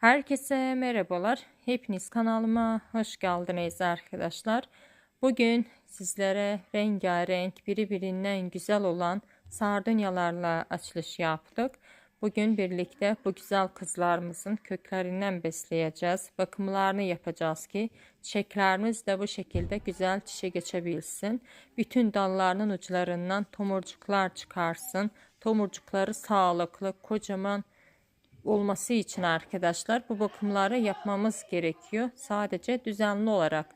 Herkese merhabalar. Hepiniz kanalıma hoş geldiniz arkadaşlar. Bugün sizlere rengarenk birbirinden güzel olan sardunyalarla açılış yaptık. Bugün birlikte bu güzel kızlarımızın köklerinden besleyeceğiz. Bakımlarını yapacağız ki çiçeklerimiz de bu şekilde güzel çiçek geçebilsin. Bütün dallarının uçlarından tomurcuklar çıkarsın. Tomurcukları sağlıklı, kocaman olması için arkadaşlar bu bakımları yapmamız gerekiyor. Sadece düzenli olarak.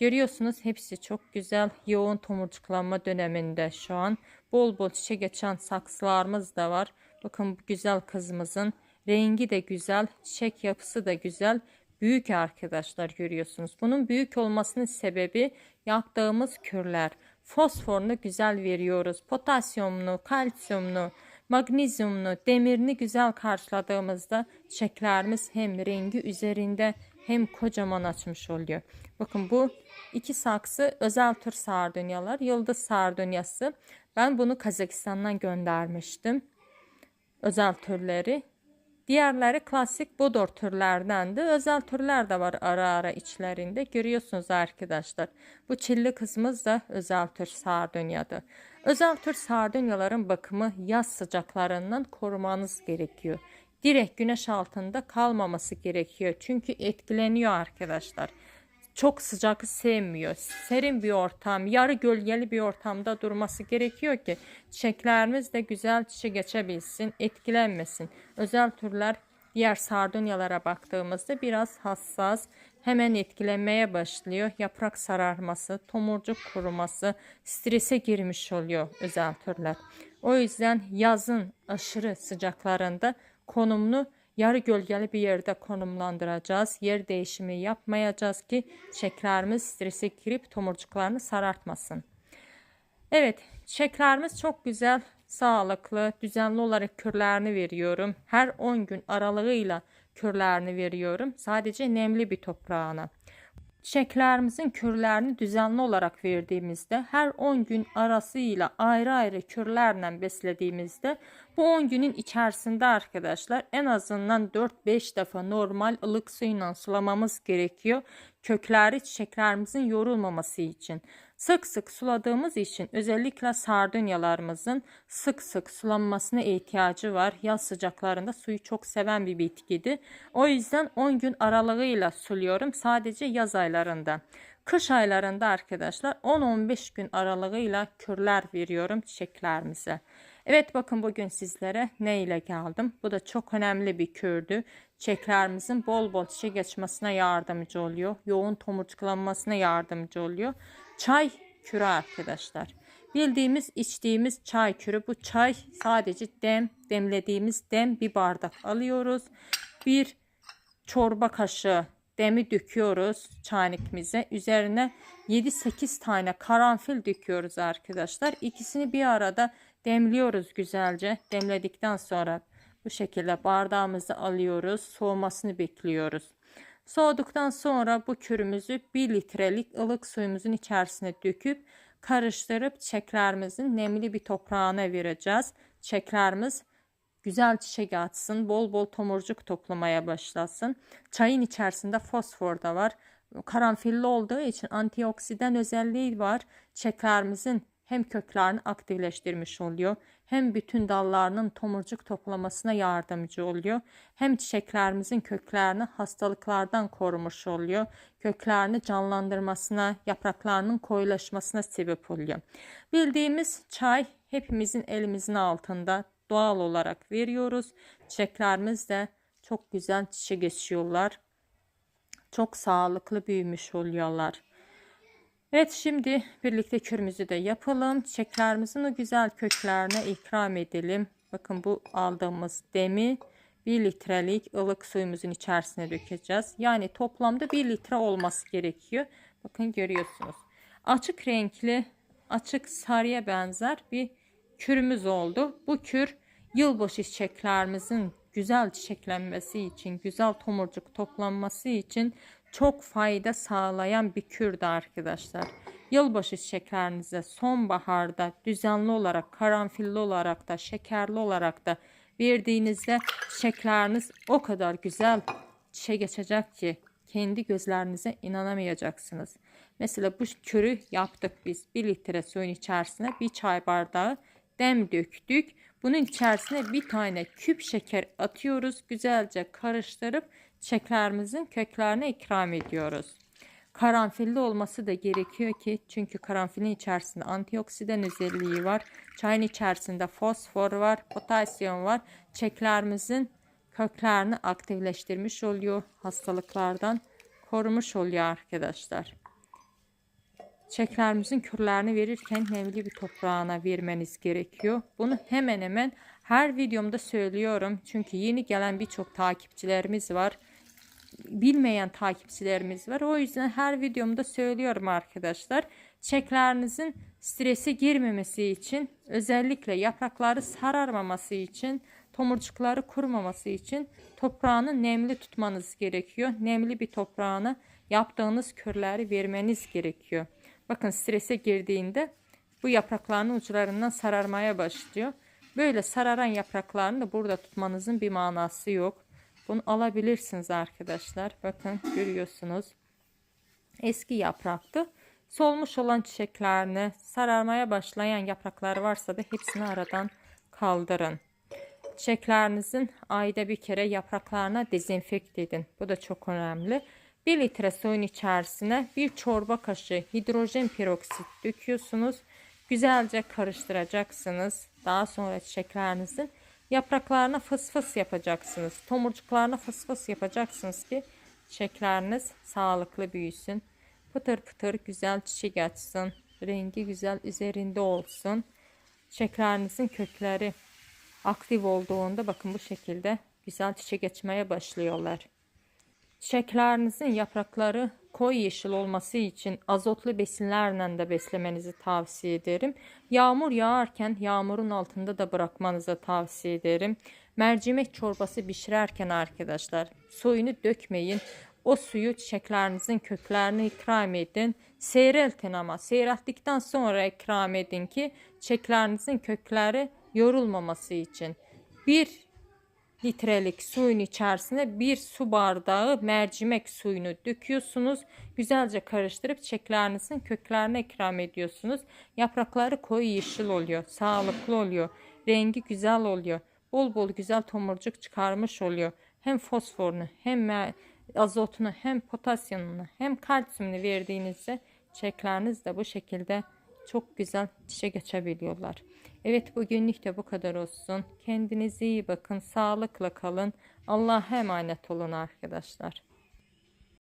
Görüyorsunuz hepsi çok güzel yoğun tomurcuklanma döneminde şu an. Bol bol çiçek geçen saksılarımız da var. Bakın bu güzel kızımızın rengi de güzel, çiçek yapısı da güzel. Büyük arkadaşlar görüyorsunuz. Bunun büyük olmasının sebebi yaptığımız kürler. Fosforunu güzel veriyoruz. Potasyumunu, kalsiyumunu, magnezyumunu, demirini güzel karşıladığımızda çiçeklerimiz hem rengi üzerinde hem kocaman açmış oluyor. Bakın bu iki saksı özel tür sardunyalar. Yıldız sardunyası. Ben bunu Kazakistan'dan göndermiştim. Özel türleri. Diğerleri klasik bodor türlerdendi. Özel türler de var ara ara içlerinde. Görüyorsunuz arkadaşlar. Bu çilli kısmımız da özel tür sardunyadı. Özel tür sardunyaların bakımı yaz sıcaklarından korumanız gerekiyor. Direkt güneş altında kalmaması gerekiyor. Çünkü etkileniyor arkadaşlar. Çok sıcakı sevmiyor. Serin bir ortam, yarı gölgeli bir ortamda durması gerekiyor ki çiçeklerimiz de güzel çiçek geçebilsin, etkilenmesin. Özel türler diğer sardunyalara baktığımızda biraz hassas, hemen etkilenmeye başlıyor. Yaprak sararması, tomurcuk kuruması, strese girmiş oluyor özel türler. O yüzden yazın aşırı sıcaklarında konumunu yarı gölgeli bir yerde konumlandıracağız. Yer değişimi yapmayacağız ki çiçeklerimiz strese girip tomurcuklarını sarartmasın. Evet çiçeklerimiz çok güzel, sağlıklı, düzenli olarak kürlerini veriyorum. Her 10 gün aralığıyla kürlerini veriyorum. Sadece nemli bir toprağına. Çiçeklerimizin kürlerini düzenli olarak verdiğimizde her 10 gün arasıyla ayrı ayrı kürlerle beslediğimizde bu 10 günün içerisinde arkadaşlar en azından 4-5 defa normal ılık suyla sulamamız gerekiyor. Kökleri çiçeklerimizin yorulmaması için. Sık sık suladığımız için özellikle sardunyalarımızın sık sık sulanmasına ihtiyacı var. Yaz sıcaklarında suyu çok seven bir bitkidir. O yüzden 10 gün aralığıyla suluyorum sadece yaz aylarında. Kış aylarında arkadaşlar 10-15 gün aralığıyla kürler veriyorum çiçeklerimize. Evet bakın bugün sizlere ne ile geldim. Bu da çok önemli bir kürdü. Çiçeklerimizin bol bol çiçek geçmesine yardımcı oluyor. Yoğun tomurcuklanmasına yardımcı oluyor. Çay kürü arkadaşlar. Bildiğimiz içtiğimiz çay kürü. Bu çay sadece dem demlediğimiz dem bir bardak alıyoruz. Bir çorba kaşığı demi döküyoruz çaynikimize. Üzerine 7-8 tane karanfil döküyoruz arkadaşlar. İkisini bir arada demliyoruz güzelce. Demledikten sonra bu şekilde bardağımızı alıyoruz. Soğumasını bekliyoruz. Soğuduktan sonra bu kürümüzü 1 litrelik ılık suyumuzun içerisine döküp karıştırıp çiçeklerimizin nemli bir toprağına vereceğiz. Çiçeklerimiz güzel çiçek atsın, bol bol tomurcuk toplamaya başlasın. Çayın içerisinde fosfor da var. Karanfilli olduğu için antioksidan özelliği var. Çiçeklerimizin hem köklerini aktifleştirmiş oluyor hem bütün dallarının tomurcuk toplamasına yardımcı oluyor. Hem çiçeklerimizin köklerini hastalıklardan korumuş oluyor. Köklerini canlandırmasına, yapraklarının koyulaşmasına sebep oluyor. Bildiğimiz çay hepimizin elimizin altında doğal olarak veriyoruz. Çiçeklerimiz de çok güzel çiçek geçiyorlar. Çok sağlıklı büyümüş oluyorlar. Evet şimdi birlikte kürümüzü de yapalım. Çiçeklerimizin o güzel köklerine ikram edelim. Bakın bu aldığımız demi 1 litrelik ılık suyumuzun içerisine dökeceğiz. Yani toplamda 1 litre olması gerekiyor. Bakın görüyorsunuz. Açık renkli, açık sarıya benzer bir kürümüz oldu. Bu kür yılbaşı çiçeklerimizin güzel çiçeklenmesi için, güzel tomurcuk toplanması için çok fayda sağlayan bir kürdü arkadaşlar. Yılbaşı şekerinize sonbaharda düzenli olarak, karanfilli olarak da, şekerli olarak da verdiğinizde şekeriniz o kadar güzel çiçek geçecek ki kendi gözlerinize inanamayacaksınız. Mesela bu körü yaptık biz. 1 litre suyun içerisine bir çay bardağı dem döktük. Bunun içerisine bir tane küp şeker atıyoruz. Güzelce karıştırıp çiçeklerimizin köklerine ikram ediyoruz. Karanfilli olması da gerekiyor ki çünkü karanfilin içerisinde antioksidan özelliği var. Çayın içerisinde fosfor var, potasyum var. Çiçeklerimizin köklerini aktifleştirmiş oluyor. Hastalıklardan korumuş oluyor arkadaşlar. Çiçeklerimizin kürlerini verirken nemli bir toprağına vermeniz gerekiyor. Bunu hemen hemen her videomda söylüyorum. Çünkü yeni gelen birçok takipçilerimiz var. Bilmeyen takipçilerimiz var. O yüzden her videomda söylüyorum arkadaşlar. Çiçeklerinizin strese girmemesi için özellikle yaprakları sararmaması için tomurcukları kurumaması için toprağını nemli tutmanız gerekiyor. Nemli bir toprağını yaptığınız körleri vermeniz gerekiyor. Bakın strese girdiğinde bu yaprakların uçlarından sararmaya başlıyor. Böyle sararan yapraklarını da burada tutmanızın bir manası yok. Bunu alabilirsiniz arkadaşlar. Bakın görüyorsunuz. Eski yapraktı. Solmuş olan çiçeklerini, sararmaya başlayan yaprakları varsa da hepsini aradan kaldırın. Çiçeklerinizin ayda bir kere yapraklarına dezenfekte edin. Bu da çok önemli. 1 litre suyun içerisine bir çorba kaşığı hidrojen peroksit döküyorsunuz. Güzelce karıştıracaksınız. Daha sonra çiçeklerinizin yapraklarına fıs fıs yapacaksınız. Tomurcuklarına fıs fıs yapacaksınız ki çiçekleriniz sağlıklı büyüsün. Pıtır pıtır güzel çiçek açsın. Rengi güzel üzerinde olsun. Çiçeklerinizin kökleri aktif olduğunda bakın bu şekilde güzel çiçek açmaya başlıyorlar. Çiçeklerinizin yaprakları koyu yeşil olması için azotlu besinlerle de beslemenizi tavsiye ederim. Yağmur yağarken yağmurun altında da bırakmanızı tavsiye ederim. Mercimek çorbası pişirerken arkadaşlar suyunu dökmeyin. O suyu çiçeklerinizin köklerine ikram edin. Seyreltin ama seyrelttikten sonra ikram edin ki çiçeklerinizin kökleri yorulmaması için. Bir litrelik suyun içerisine bir su bardağı mercimek suyunu döküyorsunuz. Güzelce karıştırıp çiçeklerinizin köklerine ikram ediyorsunuz. Yaprakları koyu yeşil oluyor. Sağlıklı oluyor. Rengi güzel oluyor. Bol bol güzel tomurcuk çıkarmış oluyor. Hem fosforunu hem azotunu hem potasyumunu hem kalsiyumunu verdiğinizde çiçekleriniz de bu şekilde çok güzel çiçek açabiliyorlar. Evet bugünlük de bu kadar olsun. Kendinize iyi bakın. Sağlıkla kalın. Allah'a emanet olun arkadaşlar.